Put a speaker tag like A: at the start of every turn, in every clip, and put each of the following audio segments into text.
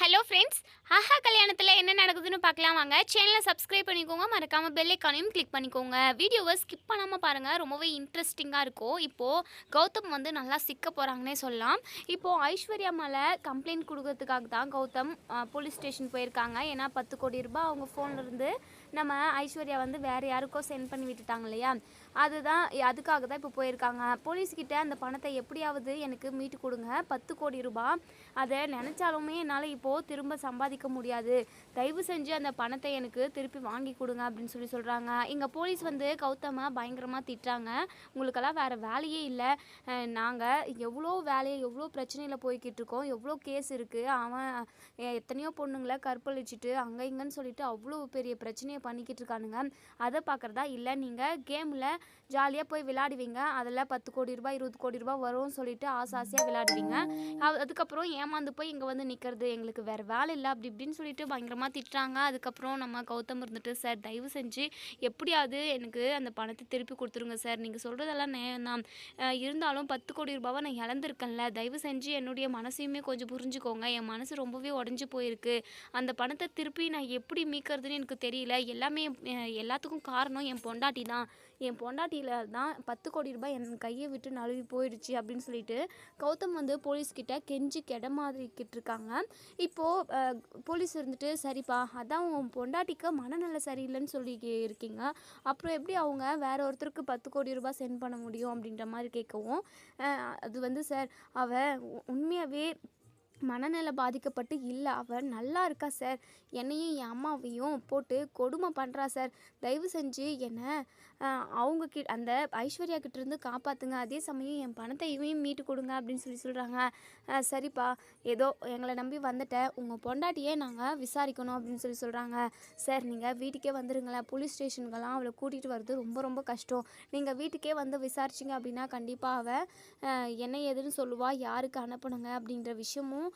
A: Hello friends ஆஹா கல்யாணத்தில் என்ன நடக்குதுன்னு பார்க்கலாம் வாங்க. சேனலை சப்ஸ்கிரைப் பண்ணிக்கோங்க. மறக்காமல் பெல்லைக்கானையும் கிளிக் பண்ணிக்கோங்க. வீடியோவை ஸ்கிப் பண்ணாமல் பாருங்கள் ரொம்பவே இன்ட்ரெஸ்டிங்காக இருக்கும். இப்போது கௌதம் வந்து நல்லா சிக்க போகிறாங்கன்னே சொல்லலாம். இப்போது ஐஸ்வர்யா மேலே கம்ப்ளைண்ட் கொடுக்கறதுக்காக தான் கௌதம் போலீஸ் ஸ்டேஷன் போயிருக்காங்க. ஏன்னா பத்து கோடி ரூபாய் அவங்க ஃபோன்லேருந்து நம்ம ஐஸ்வர்யா வந்து வேறு யாருக்கோ சென்ட் பண்ணி விட்டுட்டாங்க இல்லையா? அதுதான் அதுக்காக தான் இப்போ போயிருக்காங்க. போலீஸ்கிட்ட அந்த பணத்தை எப்படியாவது எனக்கு மீட்டு கொடுங்க. பத்து கோடி ரூபாய் அதை நினச்சாலுமே என்னால் இப்போது திரும்ப சம்பாதிக்க முடியாது. தயவு செஞ்சு அந்த பணத்தை எனக்கு திருப்பி வாங்கி கொடுங்க அப்படின்னு சொல்லி சொல்கிறாங்க இங்கே போலீஸ் வந்து கௌதமாக பயங்கரமாக திட்டுறாங்க. உங்களுக்கெல்லாம் வேறு வேலையே இல்லை. நாங்கள் எவ்வளோ வேலையை எவ்வளோ பிரச்சனையில் போய்கிட்டு இருக்கோம். எவ்வளோ கேஸ் இருக்குது அவன் எத்தனையோ பொண்ணுங்களை கற்பழிச்சிட்டு அங்கே இங்கேன்னு சொல்லிட்டு அவ்வளோ பெரிய பிரச்சனையை பண்ணிக்கிட்டு இருக்கானுங்க. அதை பார்க்குறதா இல்லை நீங்கள் கேமில் ஜாலியாக போய் விளையாடுவீங்க. அதில் பத்து கோடி ரூபாய் இருபது கோடி ரூபாய் வரும்னு சொல்லிட்டு ஆசை ஆசையாக விளையாடுவீங்க. அதுக்கப்புறம் ஏமாந்து போய் இங்கே வந்து நிற்கிறது எங்களுக்கு வேறு வேலை இல்லை. அப்படி இப்படின்னு சொல்லிட்டு பயங்கரமாக திட்டுறாங்க. அதுக்கப்புறம் நம்ம கௌதம் இருந்துட்டு சார் தயவு செஞ்சு எப்படியாவது எனக்கு அந்த பணத்தை திருப்பி கொடுத்துருங்க சார். நீங்கள் சொல்கிறதெல்லாம் நான் இருந்தாலும் பத்து கோடி ரூபாவை நான் இழந்திருக்கேன்ல. தயவு செஞ்சு என்னுடைய மனசையுமே கொஞ்சம் புரிஞ்சுக்கோங்க. என் மனசு ரொம்பவே உடஞ்சி போயிருக்கு. அந்த பணத்தை திருப்பி நான் எப்படி மீட்கிறதுன்னு எனக்கு தெரியல. எல்லாமே எல்லாத்துக்கும் காரணம் என் பொண்டாட்டி தான் என் பொண்டாட்டியில் தான் பத்து கோடி ரூபாய் என் கையை விட்டு நழுவி போயிடுச்சு அப்படின்னு சொல்லிட்டு கௌதம் வந்து போலீஸ்கிட்ட கெஞ்சி கெட மாதிரிக்கிட்டு இருக்காங்க. இப்போது போலீஸ் இருந்துட்டு சரிப்பா அதான் உன் பொண்டாட்டிக்கு மனநல சரியில்லைன்னு சொல்லி இருக்கீங்க. அப்புறம் எப்படி அவங்க வேற ஒருத்தருக்கு பத்து கோடி ரூபாய் சென்ட் பண்ண முடியும் அப்படின்ற மாதிரி கேட்கவும் அது வந்து சார் அவ உ- உண்மையாகவே மனநிலை பாதிக்கப்பட்டு இல்லை. அவள் நல்லா இருக்கா சார்? என்னையும் என் அம்மாவையும் போட்டு கொடுமை பண்ணுறா சார். தயவு செஞ்சு என்னை அவங்க கி அந்த ஐஸ்வர்யா கிட்டேருந்து காப்பாற்றுங்க அதே சமயம் என் பணத்தை இவையும் மீட்டு கொடுங்க அப்படின்னு சொல்லி சொல்கிறாங்க சரிப்பா. ஏதோ எங்களை நம்பி வந்துட்டேன் உங்கள் பொண்டாட்டியே நாங்கள் விசாரிக்கணும் அப்படின்னு சொல்லி சொல்கிறாங்க சார் நீங்கள் வீட்டுக்கே வந்துருங்களேன். போலீஸ் ஸ்டேஷனுக்கெல்லாம் அவளை கூட்டிகிட்டு வர்றது ரொம்ப ரொம்ப கஷ்டம். நீங்கள் வீட்டுக்கே வந்து விசாரிச்சிங்க அப்படின்னா கண்டிப்பாக அவள் என்ன ஏதுன்னு சொல்லுவாள் யாருக்கு அனுப்பணுங்க அப்படின்ற விஷயமும்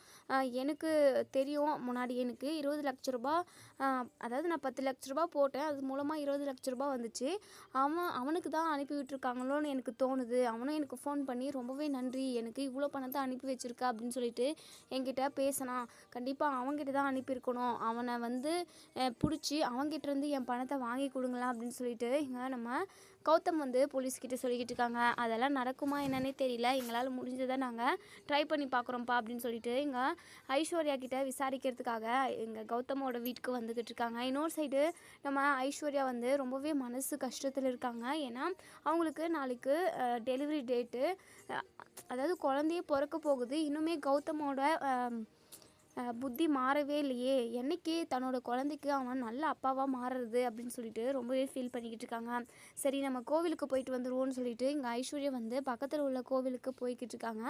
A: எனக்கு தெரியும். முன்னாடி எனக்கு இருபது லட்ச ரூபா அதாவது நான் பத்து லட்ச ரூபா போட்டேன். அது மூலமாக இருபது லட்ச ரூபா வந்துச்சு. அவன் அவனுக்கு தான் அனுப்பி விட்டுருக்காங்களோன்னு எனக்கு தோணுது. அவனும் எனக்கு ஃபோன் பண்ணி ரொம்பவே நன்றி. எனக்கு இவ்வளோ பணத்தை அனுப்பி வச்சுருக்க அப்படின்னு சொல்லிட்டு என்கிட்ட பேசினான். கண்டிப்பாக அவன்கிட்ட தான் அனுப்பியிருக்கணும். அவனை வந்து பிடிச்சி அவன்கிட்டருந்து என் பணத்தை வாங்கி கொடுங்களேன் அப்படின்னு சொல்லிட்டு இங்கே நம்ம கௌதம் வந்து போலீஸ்கிட்ட சொல்லிக்கிட்டு இருக்காங்க. அதெல்லாம் நடக்குமா என்னன்னே தெரியல. எங்களால் முடிஞ்சதை நாங்கள் ட்ரை பண்ணி பார்க்குறோம்ப்பா அப்படின்னு சொல்லிட்டு இங்கே ஐஸ்வர்யா கிட்ட விசாரிக்கிறதுக்காக எங்கள் கௌதமோட வீட்டுக்கு வந்துக்கிட்டு இருக்காங்க. இன்னொரு சைடு நம்ம ஐஸ்வர்யா வந்து ரொம்பவே மனசு கஷ்டத்தில் இருக்காங்க. ஏன்னா அவங்களுக்கு நாளைக்கு டெலிவரி டேட்டு அதாவது குழந்தையே பிறக்க போகுது. இன்னுமே கௌதமோட புத்தி மாறவே இல்லையே. என்றைக்கு தன்னோட குழந்தைக்கு அவன் நல்ல அப்பாவாக மாறுறது அப்படின்னு சொல்லிட்டு ரொம்பவே ஃபீல் பண்ணிக்கிட்டு இருக்காங்க. சரி நம்ம கோவிலுக்கு போயிட்டு வந்துடுவோம்னு சொல்லிட்டு இங்கே ஐஸ்வர்யா வந்து பக்கத்தில் உள்ள கோவிலுக்கு போய்கிட்டு இருக்காங்க.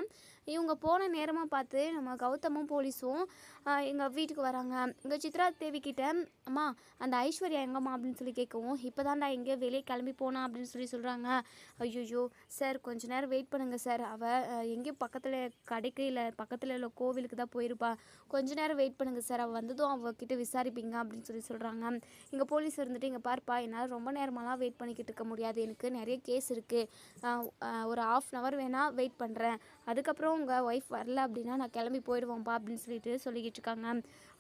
A: இவங்க போன நேரமாக பார்த்து நம்ம கௌதமும் போலீஸும் எங்கள் வீட்டுக்கு வராங்க. இங்கே சித்ரா தேவி கிட்ட அம்மா அந்த ஐஸ்வர்யா எங்கம்மா? அப்படின்னு சொல்லி கேட்கவும் இப்போ தான்டா எங்கேயோ வெளியே கிளம்பி போனா? அப்படின்னு சொல்லி சொல்கிறாங்க ஐயோ சார் கொஞ்ச நேரம் வெயிட் பண்ணுங்கள் சார் அவள் எங்கேயும் பக்கத்தில் கடைக்கு இல்லை பக்கத்தில் உள்ள கோவிலுக்கு தான் போயிருப்பா. கொஞ்ச நேரம் வெயிட் பண்ணுங்கள் சார் அவள் வந்ததும் அவகிட்ட விசாரிப்பீங்க அப்படின்னு சொல்லி சொல்கிறாங்க இங்கே போலீஸ் இருந்துட்டு இங்கே பார்ப்பா என்னால் ரொம்ப நேரமாலாம் வெயிட் பண்ணிக்கிட்டு இருக்க முடியாது. எனக்கு நிறைய கேஸ் இருக்குது ஒரு ஆஃப் அன் ஹவர் வேணால் வெயிட் பண்ணுறேன் அதுக்கப்புறம் உங்கள் ஒய்ஃப் வரல அப்படின்னா நான் கிளம்பி போயிடுவோம்ப்பா அப்படின்னு சொல்லிட்டு சொல்லிக்கிட்டு இருக்காங்க.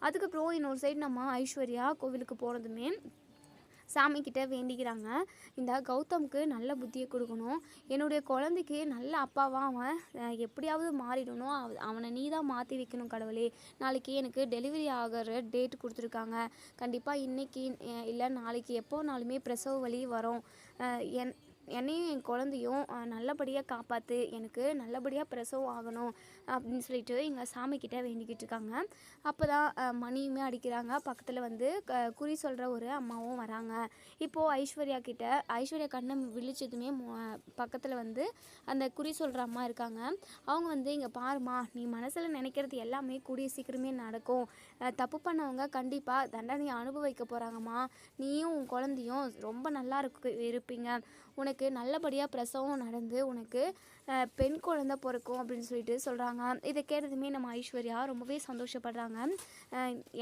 A: அதுக்கப்புறம் இன்னொரு சைடு நம்ம ஐஸ்வர்யா கோவிலுக்கு போனதுமே சாமிக்கிட்ட வேண்டிக்கிறாங்க. இந்த கௌதம்க்கு நல்ல புத்தியை கொடுக்கணும். என்னுடைய குழந்தைக்கு நல்ல அப்பாவாக அவன் எப்படியாவது மாறிடணும். அவ- அவனை நீ தான் மாற்றி வைக்கணும் கடவுளே. நாளைக்கு எனக்கு டெலிவரி ஆகிற டேட் கொடுத்துருக்காங்க. கண்டிப்பாக இன்னைக்கு இல்லை நாளைக்கு எப்போனாலுமே பிரசவ வலி வரும். என் என்னையும் என் குழந்தையும் நல்லபடியாக காப்பாற்று எனக்கு நல்லபடியாக பிரசவம் ஆகணும் அப்படின்னு சொல்லிட்டு எங்கள் சாமிக்கிட்ட வேண்டிக்கிட்டு இருக்காங்க. அப்போ தான் மணியுமே அடிக்கிறாங்க. பக்கத்தில் வந்து க- குறி சொல்கிற ஒரு அம்மாவும் வராங்க. இப்போது ஐஸ்வர்யா கிட்ட ஐஸ்வர்யா கண்ணை விழிச்சதுமே பக்கத்தில் வந்து அந்த குறி சொல்கிற அம்மா இருக்காங்க. அவங்க வந்து இங்கே பாருமா நீ மனசில் நினைக்கிறது எல்லாமே கூடிய சீக்கிரமே நடக்கும். தப்பு பண்ணவங்க கண்டிப்பாக தண்டனை அனுபவிக்க போகிறாங்கம்மா நீயும் உன் குழந்தையும் ரொம்ப நல்லா இருக்கு இருப்பீங்க. உனக்கு நல்லபடியாக பிரசவம் நடந்து உனக்கு பெண் குழந்தை பிறக்கும் அப்படின்னு சொல்லிட்டு சொல்கிறாங்க இதை கேட்டதுமே நம்ம ஐஸ்வர்யா ரொம்பவே சந்தோஷப்படுறாங்க.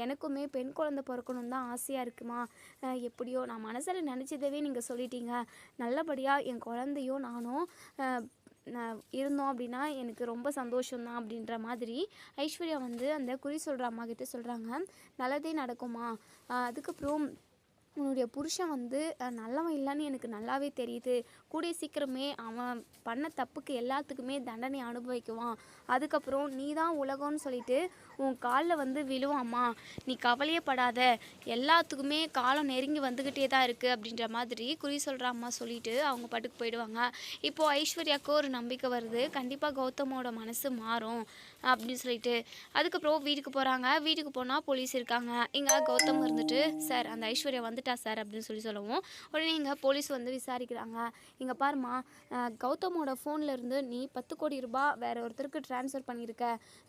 A: எனக்குமே பெண் குழந்தை பிறக்கணும் தான் ஆசையாக இருக்குமா? எப்படியோ நான் மனசில் நினச்சதவே நீங்கள் சொல்லிட்டீங்க. நல்லபடியாக என் குழந்தையும் நானும் நான் இருந்தோம் அப்படின்னா எனக்கு ரொம்ப சந்தோஷம்தான் அப்படின்ற மாதிரி ஐஸ்வர்யா வந்து அந்த குறி சொல்கிற அம்மா கிட்ட சொல்கிறாங்க நல்லதே நடக்குமா? அதுக்கப்புறம் உன்னுடைய புருஷன் வந்து நல்லவன் இல்லைன்னு எனக்கு நல்லாவே தெரியுது. கூடிய சீக்கிரமே அவன் பண்ண தப்புக்கு எல்லாத்துக்குமே தண்டனை அனுபவிக்குவான். அதுக்கப்புறம் நீ தான் உலகம்னு சொல்லிட்டு உன் காலில் வந்து விழுவாம்மா. நீ கவலையே படாத. எல்லாத்துக்குமே காலம் நெருங்கி வந்துக்கிட்டே தான் இருக்குது அப்படின்ற மாதிரி குறி சொல்கிற அம்மா சொல்லிட்டு அவங்க பாட்டுக்கு போயிடுவாங்க. இப்போது ஐஸ்வர்யாவுக்கு ஒரு நம்பிக்கை வருது. கண்டிப்பாக கௌதமோட மனசு மாறும் அப்படின்னு சொல்லிட்டு. அதுக்கப்புறம் வீட்டுக்கு போகிறாங்க வீட்டுக்கு போனால் போலீஸ் இருக்காங்க. இங்கே கௌதம் இருந்துட்டு சார் அந்த ஐஸ்வர்யா வந்துட்டா சார் அப்படின்னு சொல்லி சொல்லவும். உடனே இங்கே போலீஸ் வந்து விசாரிக்கிறாங்க. இங்கே பாருமா கௌதமோட ஃபோனில் இருந்து நீ பத்து கோடி ரூபாய் வேற ஒருத்தருக்கு ட்ரான்ஸ்ஃபர் பண்ணியிருக்க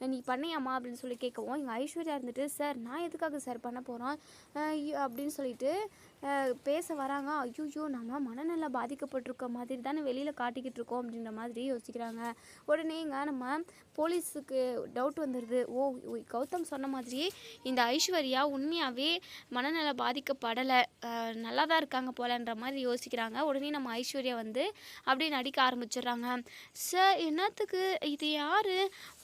A: நீ பண்ணியாமா அப்படின்னு சொல்லி கேட்கவும் இங்கே ஐஸ்வர்யா இருந்துட்டு சார் நான் எதுக்காக சார் பண்ண போகிறோம் அப்படின்னு சொல்லிட்டு பேச வராங்க. ஐயோ நம்ம மனநல பாதிக்கப்பட்டிருக்க மாதிரி தானே வெளியில் காட்டிக்கிட்டு இருக்கோம் அப்படின்ற மாதிரி யோசிக்கிறாங்க. உடனே இங்கே நம்ம போலீஸுக்கு டவுட் வந்துடுது ஓ கௌதம் சொன்ன மாதிரி இந்த ஐஸ்வர்யா உண்மையாகவே மனநல பாதிக்கப்படலை. நல்லா தான் இருக்காங்க போலன்ற மாதிரி யோசிக்கிறாங்க. உடனே நம்ம ஐஸ்வர்யா வந்து அப்படியே நடிக்க ஆரம்பிச்சிடுறாங்க. சார் என்னத்துக்கு? இது யார்?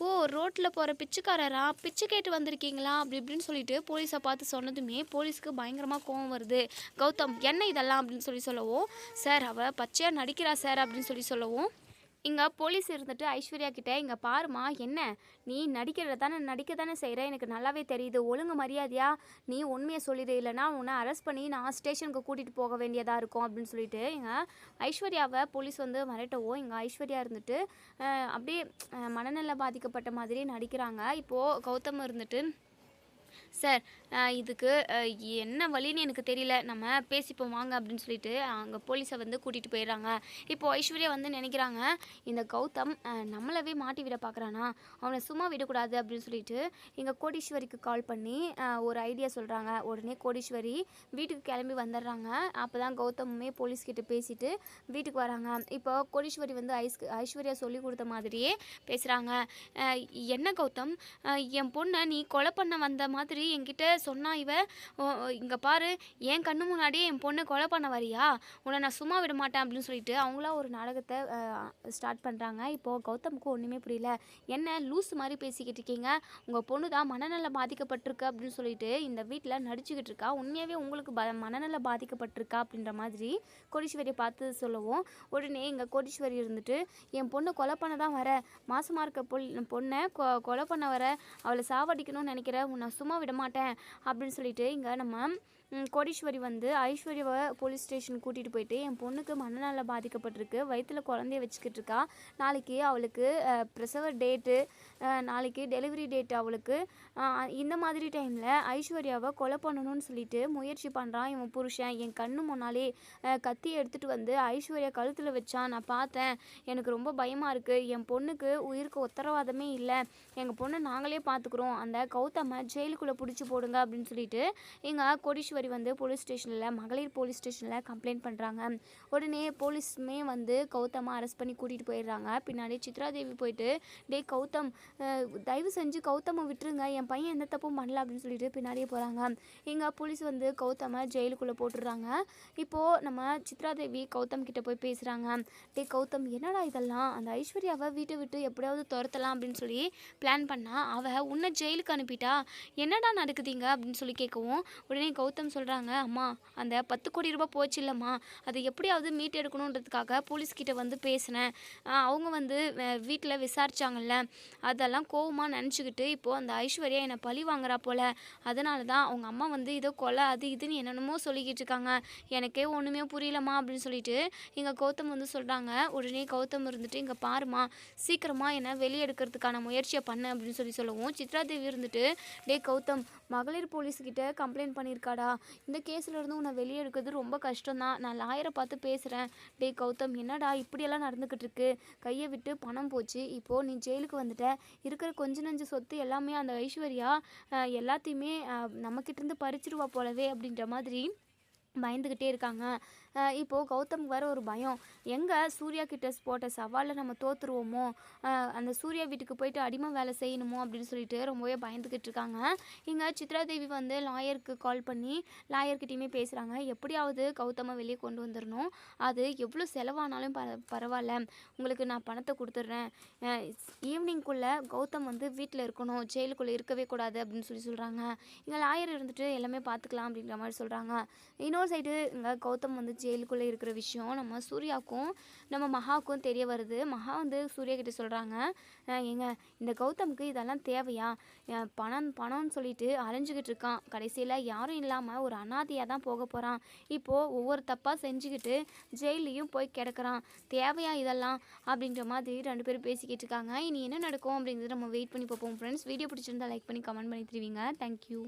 A: ஓ ரோட்டில் போகிற பிச்சைக்காரரா? பிச்சை கேட்டு வந்திருக்கீங்களா? அப்படி இப்படின்னு சொல்லிட்டு போலீஸை பார்த்து சொன்னதுமே போலீஸ்க்கு பயங்கரமாக கோவம் வருது. கௌதம் என்ன இதெல்லாம்? அப்படின்னு சொல்லி சொல்லவும் சார் அவள் பச்சையாக நடிக்கிறா சார் அப்படின்னு சொல்லி சொல்லவும் இங்கே போலீஸ் இருந்துட்டு ஐஸ்வர்யா கிட்டே இங்கே பாருமா என்ன? நீ நடிக்கிறத தானே நடிக்க தானே செய்கிற எனக்கு நல்லாவே தெரியுது. ஒழுங்கு மரியாதையா நீ உண்மையை சொல்லிடு. இல்லைன்னா உன்னை அரெஸ்ட் பண்ணி நான் ஸ்டேஷனுக்கு கூட்டிகிட்டு போக வேண்டியதாக இருக்கும் அப்படின்னு சொல்லிட்டு இங்கே ஐஸ்வர்யாவை போலீஸ் வந்து மிரட்டவும் இங்கே ஐஸ்வர்யா இருந்துட்டு அப்படியே மனநிலை மனநல பாதிக்கப்பட்ட மாதிரி நடிக்கிறாங்க. இப்போது கௌதம் இருந்துட்டு சார் இதுக்கு என்ன வழின்னு எனக்கு தெரியல. நம்ம பேசிப்போம் வாங்க அப்படின்னு சொல்லிட்டு அங்கே போலீஸை வந்து கூட்டிகிட்டு போயிடுறாங்க. இப்போ ஐஸ்வர்யா வந்து நினைக்கிறாங்க இந்த கௌதம் நம்மளவே மாட்டி விட பார்க்குறானா அவனை சும்மா விடக்கூடாது அப்படின்னு சொல்லிட்டு இங்கே கோடீஸ்வரிக்கு கால் பண்ணி ஒரு ஐடியா சொல்கிறாங்க உடனே கோடீஸ்வரி வீட்டுக்கு கிளம்பி வந்துடுறாங்க. அப்போ தான் கௌதமுமே போலீஸ்கிட்ட பேசிட்டு வீட்டுக்கு வராங்க. இப்போ கோடீஸ்வரி வந்து ஐஸ் ஐஸ்வர்யா சொல்லி கொடுத்த மாதிரியே பேசுகிறாங்க என்ன கௌதம்? என் பொண்ணை நீ கொலை பண்ண வந்த மாதிரி என்கிட்ட சொன்னா இவ இங்கே பாரு என் கண்ணு முன்னாடியே என் பொண்ணை கொலை பண்ண வரியா? உன்னை நான் சும்மா விட மாட்டேன் அப்படின்னு சொல்லிட்டு அவங்களா ஒரு நாடகத்தை ஸ்டார்ட் பண்ணுறாங்க இப்போது கௌதமுக்கு ஒன்றுமே புரியல. என்ன லூஸ் மாதிரி பேசிக்கிட்டு இருக்கீங்க? உங்கள் பொண்ணு தான் மனநல பாதிக்கப்பட்டிருக்கு அப்படின்னு சொல்லிட்டு இந்த வீட்டில் நடிச்சுக்கிட்டு இருக்கா. உண்மையாகவே உங்களுக்கு ப மனநல பாதிக்கப்பட்டிருக்கா அப்படின்ற மாதிரி கோடீஸ்வரியை பார்த்து சொல்லவும் உடனே இங்கே கோடீஸ்வரி இருந்துட்டு என் பொண்ணை கொலை பண்ண தான் வர. மாசமாக இருக்க பொல் பொண்ணை கொ கொலை பண்ண வர. அவளை சாவடிக்கணும்னு நினைக்கிற. உன்னை சும்மா விட மாட்டேன் அப்படின்னு சொல்லிட்டு இங்கே நம்ம கோடீஸ்வரி வந்து ஐஸ்வர்யாவை போலீஸ் ஸ்டேஷன் கூட்டிகிட்டு போயிட்டு என் பொண்ணுக்கு மனநல பாதிக்கப்பட்டிருக்கு. வயிற்றில் குழந்தைய வச்சுக்கிட்டு இருக்கா. நாளைக்கு அவளுக்கு பிரசவ டேட்டு நாளைக்கு டெலிவரி டேட் அவளுக்கு. இந்த மாதிரி டைமில் ஐஸ்வர்யாவை கொலை பண்ணணும்னு சொல்லிட்டு முயற்சி பண்ணுறான் இவன் புருஷன். என் கண்ணு முன்னாலே கத்தி எடுத்துகிட்டு வந்து ஐஸ்வர்யா கழுத்தில் வச்சான் நான் பார்த்தேன். எனக்கு ரொம்ப பயமாக இருக்குது என் பொண்ணுக்கு உயிருக்கு உத்தரவாதமே இல்லை. எங்கள் பொண்ணை நாங்களே பார்த்துக்குறோம். அந்த கௌதமை ஜெயிலுக்குள்ளே பிடிச்சி போடுங்க அப்படின்னு சொல்லிட்டு எங்கள் கோடீஸ்வரி வந்து போலீஸ் ஸ்டேஷனில் மகளிர் போலீஸ் ஸ்டேஷனில் கம்ப்ளைண்ட் பண்ணுறாங்க உடனே போலீஸுமே வந்து கௌதமா அரெஸ்ட் பண்ணி கூட்டிகிட்டு போயிடுறாங்க. பின்னாடி சித்ராதேவி போயிட்டு டே கௌதம் தயவு செஞ்சு கௌதமை விட்டுருங்க. என் பையன் எந்த தப்பும் பண்ணல அப்படின்னு சொல்லிட்டு பின்னாடியே போகிறாங்க இங்கே போலீஸ் வந்து கௌதமை ஜெயிலுக்குள்ளே போட்டுடுறாங்க. இப்போது நம்ம சித்ராதேவி கௌதம் கிட்ட போய் பேசுகிறாங்க டே கௌதம் என்னடா இதெல்லாம்? அந்த ஐஸ்வர்யாவை வீட்டை விட்டு எப்படியாவது துரத்தலாம் அப்படின்னு சொல்லி பிளான் பண்ணால் அவள் உன்னை ஜெயிலுக்கு அனுப்பிட்டா என்னடா நடக்குதுங்க அப்படின்னு சொல்லி கேட்கவும் உடனே கௌதம் சொல்கிறாங்க அம்மா அந்த பத்து கோடி ரூபாய் போச்சு இல்லைம்மா. அதை எப்படியாவது மீட் எடுக்கணுன்றதுக்காக போலீஸ்கிட்ட வந்து பேசினேன். அவங்க வந்து வீட்டில் விசாரித்தாங்கல்ல அதெல்லாம் கோவமாக நினச்சிக்கிட்டு இப்போது அந்த ஐஸ்வர்யா என்னை பழி வாங்குறா போல். அதனால தான் அவங்க அம்மா வந்து ஏதோ கொலை அது இதுன்னு என்னென்னமோ சொல்லிக்கிட்டு இருக்காங்க. எனக்கே ஒன்றுமே புரியலம்மா அப்படின்னு சொல்லிட்டு இங்கே கௌதம் வந்து சொல்கிறாங்க உடனே கௌதம் இருந்துட்டு இங்கே பாருமா சீக்கிரமாக என்னை வெளியே எடுக்கிறதுக்கான முயற்சியை பண்ணு அப்படின்னு சொல்லி சொல்லவும் சித்ராதேவி இருந்துட்டு டே கௌதம் மகளிர் போலீஸ்கிட்ட கம்ப்ளைண்ட் பண்ணியிருக்காடா இந்த கேஸில் உன்னை வெளியே எடுக்கிறது ரொம்ப கஷ்டம்தான். நான் லாயரை பார்த்து பேசுகிறேன் டே கௌதம் என்னடா இப்படியெல்லாம் நடந்துக்கிட்டு இருக்கு? கையை விட்டு பணம் போச்சு. இப்போது நீ ஜெயிலுக்கு வந்துட்ட. இருக்கிற கொஞ்ச நஞ்ச சொத்து எல்லாமே அந்த ஐஸ்வர்யா எல்லாத்தையுமே நம்மக்கிட்டேருந்து பறிச்சிருவா போலவே அப்படின்ற மாதிரி பயந்துக்கிட்டே இருக்காங்க. இப்போது கௌதம் வர ஒரு பயம். எங்கே சூர்யா கிட்ட போட்ட சவாலில் நம்ம தோற்றுருவோமோ அந்த சூர்யா வீட்டுக்கு போயிட்டு அடிமை வேலை செய்யணுமோ? அப்படின்னு சொல்லிட்டு ரொம்பவே பயந்துக்கிட்டு இருக்காங்க. இங்கே சித்ரா தேவி வந்து லாயருக்கு கால் பண்ணி லாயர்கிட்டையுமே பேசுகிறாங்க எப்படியாவது கௌதமை வெளியே கொண்டு வந்துடணும் அது எவ்வளோ செலவானாலும் பர பரவாயில்ல. உங்களுக்கு நான் பணத்தை கொடுத்துட்றேன். ஈவினிங்குள்ளே கௌதம் வந்து வீட்டில் இருக்கணும். ஜெயிலுக்குள்ளே இருக்கவே கூடாது அப்படின்னு சொல்லி சொல்கிறாங்க இங்கே லாயர் இருந்துட்டு எல்லாமே பார்த்துக்கலாம் அப்படிங்கிற மாதிரி சொல்கிறாங்க இன்னொரு சைடு இங்கே கௌதம் வந்து ஜெயிலுக்குள்ளே இருக்கிற விஷயம் நம்ம சூர்யாவுக்கும் நம்ம மகாவுக்கும் தெரிய வருது. மகா வந்து சூர்யா கிட்ட சொல்கிறாங்க ஏங்க இந்த கௌதமுக்கு இதெல்லாம் தேவையா? பணம் பணம்னு சொல்லிட்டு அலைஞ்சிக்கிட்டு இருக்கான். கடைசியில் யாரும் இல்லாமல் ஒரு அனாதையாக தான் போக போகிறான் இப்போது ஒவ்வொரு தப்பாக செஞ்சுக்கிட்டு ஜெயிலையும் போய் கிடக்குறான். தேவையா இதெல்லாம்? அப்படின்ற மாதிரி ரெண்டு பேரும் பேசிக்கிட்டு இருக்காங்க. இனி என்ன நடக்கும் அப்படிங்கிறத நம்ம வெயிட் பண்ணி பார்ப்போம் ஃப்ரெண்ட்ஸ் வீடியோ பிடிச்சிருந்தா லைக் பண்ணி கமெண்ட் பண்ணி தெரிவிங்க. Thank you